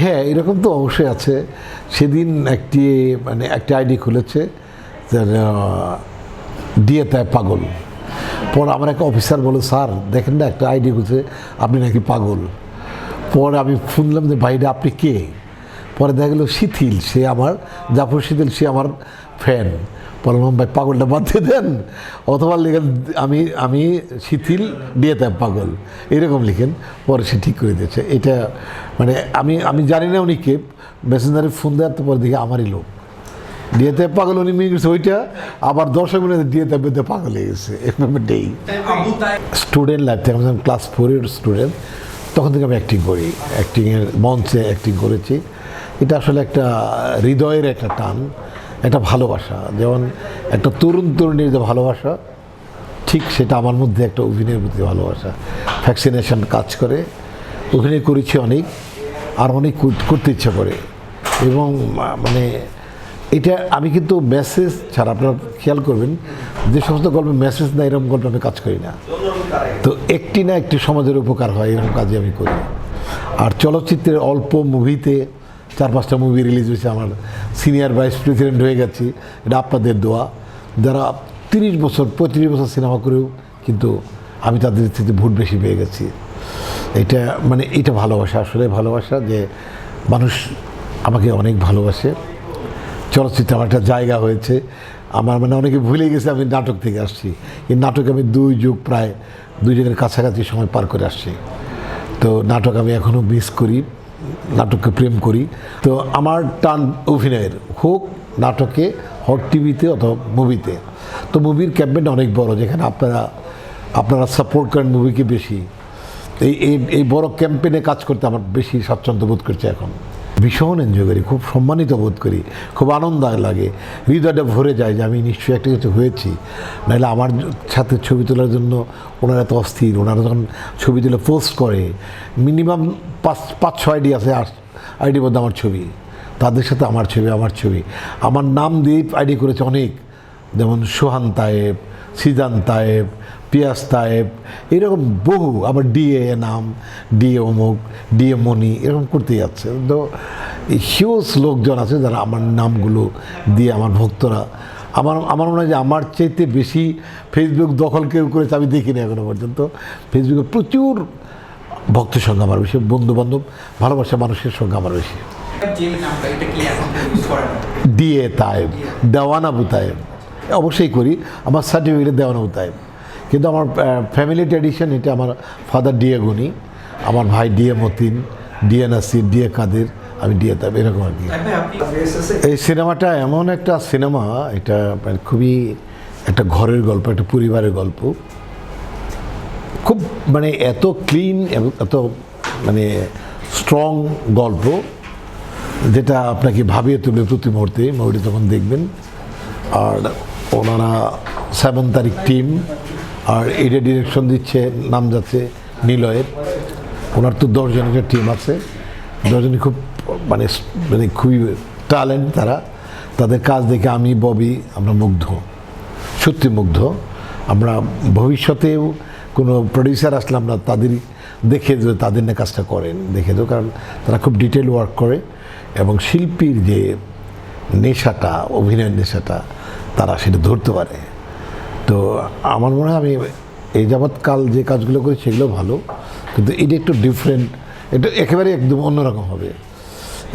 হ্যাঁ এরকম তো অবশ্যই আছে। সেদিন একটি মানে একটা আইডি খুলেছে দিয়ে তাই পাগল। পর আমার একটা অফিসার বলে, স্যার, দেখেন না, একটা আইডি খুঁজে আপনি নাকি পাগল। পর আমি শুনলাম যে ভাইটা আপনি কে? পরে দেখা গেলো শিথিল, সে আমার, জাফর শিথিল, সে আমার ফ্যান বললাম ভাই, পাগলটা বাদ দিয়ে দেন। অথবা লিখেন, আমি আমি শিথিল দিয়ে তাই পাগল। এরকম লিখেন, পরে সে ঠিক করে দিয়েছে। এটা মানে আমি আমি জানি না উনি কে মেসেঞ্জারে ফোন দেওয়ার তো পরে দেখি আমারই লোক। ডিএতে পাগল উনি মিলে গেছে ওইটা, আবার দর্শক মিনিট ডিএতে বেঁধে পাগল হয়ে গেছে। আবু তাই স্টুডেন্ট লাইফ থেকে, আমি ক্লাস ফোরের স্টুডেন্ট তখন থেকে আমি অ্যাক্টিং করি। অ্যাক্টিংয়ের মঞ্চে অ্যাক্টিং করেছি। এটা আসলে একটা হৃদয়ের একটা টান, একটা ভালোবাসা। যেমন একটা তরুণ তরুণীর যে ভালোবাসা, ঠিক সেটা আমার মধ্যে একটা অভিনয়ের প্রতি ভালোবাসা। ভ্যাকসিনেশন কাজ করে। অভিনয় করেছি অনেক, আর অনেক করতে ইচ্ছা করে। এবং মানে এটা আমি কিন্তু মেসেজ ছাড়া আপনারা খেয়াল করবেন, যে সমস্ত গল্পে মেসেজ না, এরকম গল্পে আমি কাজ করি না। তো একটি না একটি সমাজের উপকার হয়, এরকম কাজই আমি করি। আর চলচ্চিত্রের অল্প মুভিতে চার পাঁচটা মুভি রিলিজ হয়েছে আমার। সিনিয়র ভাইস প্রেসিডেন্ট হয়ে গেছি, এটা আপনাদের দোয়া। যারা তিরিশ বছর, পঁয়ত্রিশ বছর সিনেমা করেও কিন্তু আমি তাদের থেকে ভোট বেশি পেয়ে গেছি। এটা মানে এটা ভালোবাসা, আসলে ভালোবাসা যে মানুষ আমাকে অনেক ভালোবাসে। চলচ্চিত্রে আমার একটা জায়গা হয়েছে। আমার মানে অনেকে ভুলে গেছে আমি নাটক থেকে আসছি। এই নাটকে আমি দুই যুগ প্রায় দুজনের কাছাকাছি সময় পার করে আসছি। তো নাটক আমি এখনও মিস করি। নাটককে প্রেম করি। তো আমার টান অভিনয়ের হোক, নাটকে, হট টিভিতে অথবা মুভিতে। তো মুভির ক্যাম্পেন অনেক বড়, যেখানে আপনারা আপনারা সাপোর্ট করেন মুভিকে বেশি। এই এই বড় ক্যাম্পেনে কাজ করতে আমার বেশি স্বাচ্ছন্দ্য বোধ করছে এখন। ভীষণ এনজয় করি, খুব সম্মানিত বোধ করি, খুব আনন্দ লাগে। হৃদয়টা ভরে যায় যে আমি নিশ্চয়ই একটা কিছু হয়েছি। নাহলে আমার সাথে ছবি তোলার জন্য ওনারা এত অস্থির, ওনারা যখন ছবি তুলে পোস্ট করে মিনিমাম পাঁচ পাঁচ, ছয় আইডি আছে আইডির মধ্যে আমার ছবি। তাদের সাথে আমার ছবি আমার ছবি। আমার নাম দিয়ে আইডি করেছে অনেক, যেমন সোহান তায়েব, সিজান তায়েব পিয়াস তায়েব এরকম বহু, আবার ডিএ নাম ডিএ অমুক ডিএ মণি, এরকম করতে যাচ্ছে। তো হিউজ লোকজন আছে যারা আমার নামগুলো দিয়ে আমার ভক্তরা, আমার আমার মনে হয় যে আমার চাইতে বেশি ফেসবুক দখল কেউ করেছে আমি দেখিনি এখনও পর্যন্ত। ফেসবুকে প্রচুর ভক্তের সঙ্গে আমার বেশি বন্ধু বান্ধব ভালোবাসা মানুষের সঙ্গে আমার বেশি। ডিএ তায়েব দেওয়ান আবু তায়েব অবশ্যই করি, আমার সার্টিফিকেটে দেওয়ান আবু তায়েব কিন্তু আমার ফ্যামিলি ট্র্যাডিশন এটা আমার ফাদার ডিএ গুনি আমার ভাই DA Matin DA Nasir DA Kader আমি ডিএ তায়েব এরকম আর কি। এই সিনেমাটা এমন একটা সিনেমা এটা মানে খুবই একটা ঘরের গল্প একটা পরিবারের গল্প। খুব মানে এত ক্লিন এত মানে স্ট্রং গল্প যেটা আপনাকে ভাবিয়ে তুলবে প্রতি মুহূর্তে। মুভিটি তখন দেখবেন আর ওনারা সেভেন তারিখ টিম আর এটা ডিরেকশন দিচ্ছে, নাম যাচ্ছে নিলয়ের। ওনার তো দশজনের টিম আছে। দশজনই খুব মানে মানে খুবই ট্যালেন্ট তারা। তাদের কাজ দেখে আমি, ববি, আমরা মুগ্ধ। সত্যি মুগ্ধ। আমরা ভবিষ্যতেও কোনো প্রডিউসার আসলে আমরা তাদের দেখে যে তাদের নিয়ে কাজটা করেন, দেখে দেবো কারণ তারা খুব ডিটেল ওয়ার্ক করে। এবং শিল্পীর যে নেশাটা, অভিনয়ের নেশাটা, তারা সেটা ধরতে পারে। তো আমার মনে হয় আমি এই যাবৎকাল যে কাজগুলো করি সেগুলো ভালো কিন্তু এটা একটু ডিফারেন্ট এটা একেবারে একদম অন্যরকম হবে।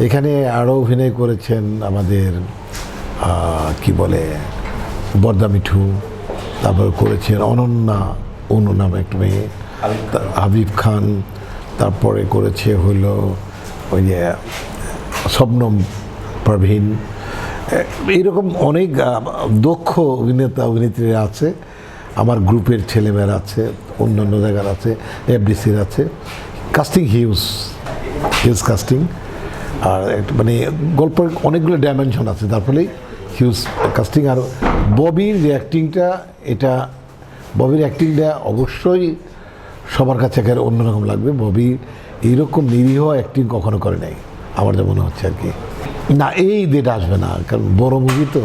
এখানে আরও অভিনয় করেছেন আমাদের কি বলে বর্দা মিঠু তারপর করেছেন অনন্যা অনু নামে একটা মেয়ে হাবিব খান। তারপরে করেছে হলো ওই যে শবনম প্রবীণ। এ- এইরকম অনেক দক্ষ অভিনেতা অভিনেত্রীরা আছে। আমার গ্রুপের ছেলেমেয়েরা আছে, অন্যান্য জায়গার আছে এফডিসির আছে। কাস্টিং হিউজ হিউজ কাস্টিং আর মানে গল্পের অনেকগুলো ডাইমেনশন আছে, তার ফলেই হিউজ কাস্টিং আর ববির যে অ্যাক্টিংটা এটা ববির অ্যাক্টিংটা অবশ্যই সবার কাছে অন্যরকম লাগবে। ববি এইরকম নিরীহ অ্যাক্টিং কখনো করে নাই। আমার যা মনে হচ্ছে আর কি। না, এই ঈদেটা আসবে না, কারণ বড় মুভি তো,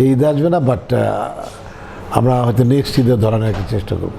এই ঈদ আসবে না বাট আমরা হয়তো নেক্সট ঈদে ধরানোর একটা চেষ্টা করব।